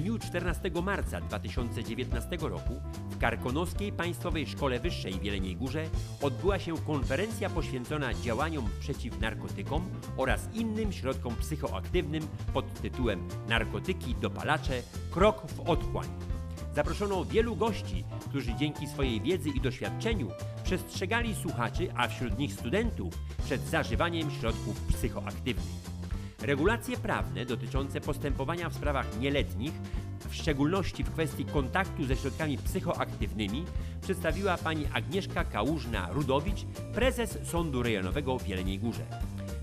dniu 14 marca 2019 roku w Karkonoskiej Państwowej Szkole Wyższej w Jeleniej Górze odbyła się konferencja poświęcona działaniom przeciw narkotykom oraz innym środkom psychoaktywnym pod tytułem Narkotyki, dopalacze, krok w otchłań. Zaproszono wielu gości, którzy dzięki swojej wiedzy i doświadczeniu przestrzegali słuchaczy, a wśród nich studentów, przed zażywaniem środków psychoaktywnych. Regulacje prawne dotyczące postępowania w sprawach nieletnich, w szczególności w kwestii kontaktu ze środkami psychoaktywnymi, przedstawiła pani Agnieszka Kałużna-Rudowicz, prezes Sądu Rejonowego w Jeleniej Górze.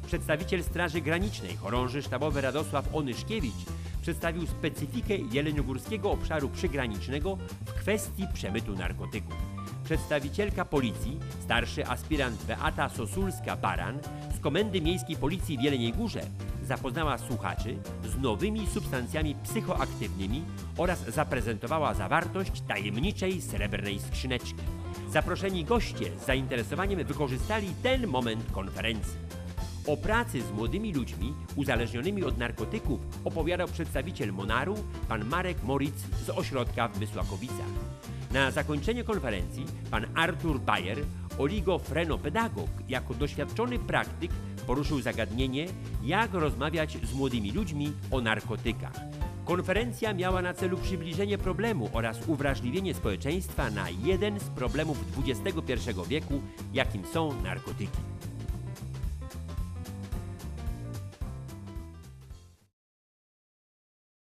Przedstawiciel Straży Granicznej, chorąży sztabowy Radosław Onyszkiewicz, przedstawił specyfikę jeleniogórskiego obszaru przygranicznego w kwestii przemytu narkotyków. Przedstawicielka policji, starszy aspirant Beata Sosulska-Baran z Komendy Miejskiej Policji w Jeleniej Górze zapoznała słuchaczy z nowymi substancjami psychoaktywnymi oraz zaprezentowała zawartość tajemniczej srebrnej skrzyneczki. Zaproszeni goście z zainteresowaniem wykorzystali ten moment konferencji. O pracy z młodymi ludźmi uzależnionymi od narkotyków opowiadał przedstawiciel Monaru, pan Marek Moritz z ośrodka w Mysłakowicach. Na zakończenie konferencji pan Artur Bayer, oligofrenopedagog, jako doświadczony praktyk poruszył zagadnienie, jak rozmawiać z młodymi ludźmi o narkotykach. Konferencja miała na celu przybliżenie problemu oraz uwrażliwienie społeczeństwa na jeden z problemów XXI wieku, jakim są narkotyki.